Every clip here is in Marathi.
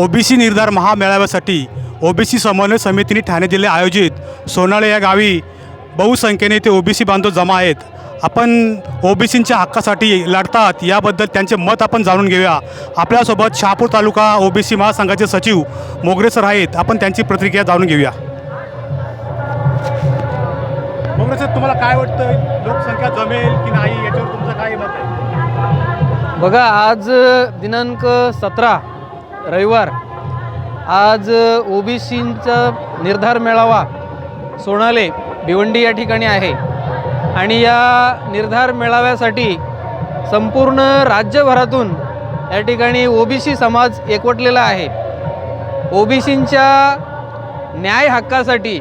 ओबीसी निर्धार महामेळाव्यासाठी ओबीसी समन्वय समितीने ठाणे जिल्हे आयोजित सोनाळे या गावी बहुसंख्येने ते ओबीसी बांधव जमा आहेत. आपण ओबीसींच्या हक्कासाठी लढतात याबद्दल त्यांचे मत आपण जाणून घेऊया. आपल्यासोबत शहापूर तालुका ओबीसी महासंघाचे सचिव मोगरे सर आहेत. आपण त्यांची प्रतिक्रिया जाणून घेऊया. मोगरे सर तुम्हाला काय वाटतं लोकसंख्या जमेल की नाही? याच्यावर तुमचं काय मत आहे? बघा आज दिनांक सतरा रविवार. आज ओबीसींचा निर्धार मेळावा सोनाले भिवंडी या ठिकाणी आहे. आणि या निर्धार मेळाव्यासाठी संपूर्ण राज्यभरातून या ठिकाणी ओबीसी समाज एकवटलेला आहे. ओबीसींच्या न्याय हक्कासाठी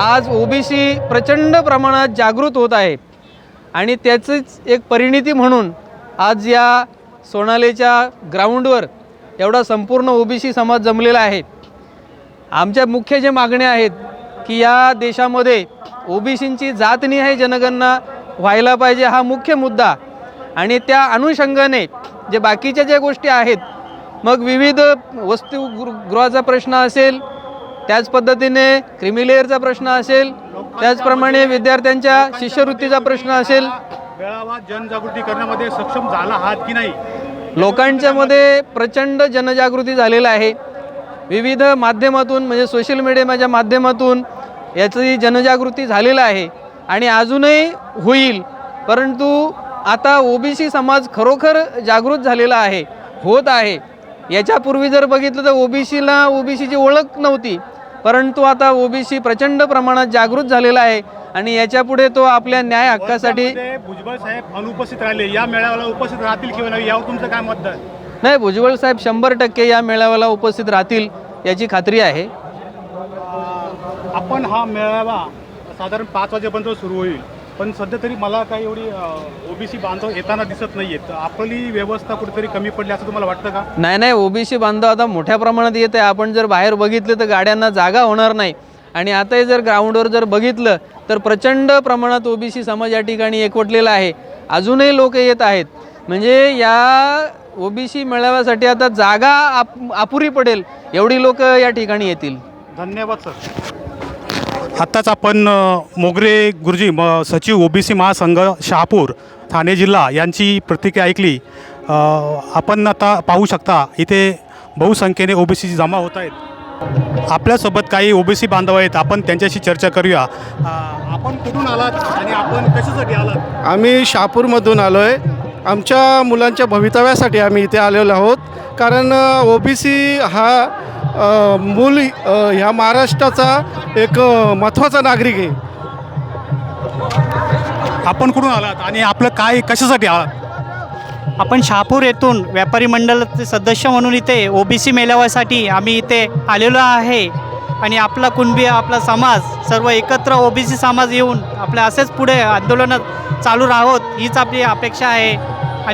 आज ओबीसी प्रचंड प्रमाणात जागृत होत आहे. आणि त्याचीच एक परिणिती म्हणून आज या सोनालेच्या ग्राउंडवर एवढा संपूर्ण ओबीसी समाज जमलेला आहे. आमच्या मुख्य जे मागण्या आहेत की या देशामध्ये ओबीसींची जातनिहाय जनगणना व्हायला पाहिजे हा मुख्य मुद्दा. आणि त्या अनुषंगाने जे बाकीच्या ज्या गोष्टी आहेत मग विविध वस्तू गृहाचा प्रश्न असेल त्याच पद्धतीने क्रिमिलेअरचा प्रश्न असेल त्याचप्रमाणे विद्यार्थ्यांच्या शिष्यवृत्तीचा प्रश्न असेल. वेळावा जनजागृती करण्यामध्ये सक्षम झाला आहात की नाही? लोकांच्या मध्ये प्रचंड जनजागृती झालेला आहे. विविध माध्यमातून म्हणजे सोशल मीडियाच्या माध्यमातून याची जनजागृती झालेला आहे. आणि अजूनही होईल. परंतु आता ओबीसी समाज खरोखर जागृत झालेला आहे होत आहे. याच्यापूर्वी जर बघितलं तर ओबीसीला ओबीसीची ओळख नव्हती. परंतु आता ओबीसी प्रचंड प्रमाणात जागृत झालेला आहे. आणि याच्यापुढे तो आपल्या न्याय हक्कासाठी भुजबळ साहेब अनुपस्थित राहिले. या मेळाव्याला उपस्थित राहतील किंवा नाही? यावर तुमचं काय मत आहे? नाही भुजबळ साहेब शंभर टक्के या मेळाव्याला उपस्थित राहतील याची खात्री आहे. आपण हा मेळावा साधारण पाच वाजेपर्यंत सुरू होईल. पण सध्या तरी मला काही एवढी ओबीसी बांधव येताना दिसत नाही आहेत आपली व्यवस्था कुठेतरी कमी पडली असं तुम्हाला वाटतं का? नाही नाही ओबीसी बांधव आता मोठ्या प्रमाणात येत आहे आपण जर बाहेर बघितलं तर गाड्यांना जागा होणार नाही. आणि आताही जर ग्राउंडवर जर बघितलं तर प्रचंड प्रमाणात ओबीसी समाज या ठिकाणी एकवटलेला आहे. अजूनही लोक येत आहेत. म्हणजे या ओबीसी मेळाव्यासाठी आता जागा आप अपुरी पडेल एवढी लोक या ठिकाणी येतील. धन्यवाद सर. आत्ताच आपण मोगरे गुरुजी म सचिव ओबीसी महासंघ शहापूर ठाणे जिल्हा यांची प्रतिक्रिया ऐकली. आपण आता पाहू शकता इथे बहुसंख्येने ओबीसी जमा होत आहेत. आपल्यासोबत काही ओबीसी बांधव आहेत. आपण त्यांच्याशी चर्चा करूया. आपण कुठून आलात आणि आपण कशासाठी आलात? आम्ही शहापूरमधून आलो आहे आमच्या मुलांच्या भवितव्यासाठी आम्ही इथे आलेलो आहोत. कारण ओ बी सी हा मूल ह्या महाराष्ट्राचा एक महत्त्वाचा नागरिक आहे. आपण कुठून आलात आणि आपलं काय कशासाठी आलात? आपण शहापूर येथून व्यापारी मंडळाचे सदस्य म्हणून इथे ओबीसी मेळाव्यासाठी आम्ही इथे आलेलो आहे. आणि आपला कुणबी आपला समाज सर्व एकत्र ओबीसी समाज येऊन आपल्या असेच पुढे आंदोलनात चालू राहोत हीच आपली अपेक्षा आहे.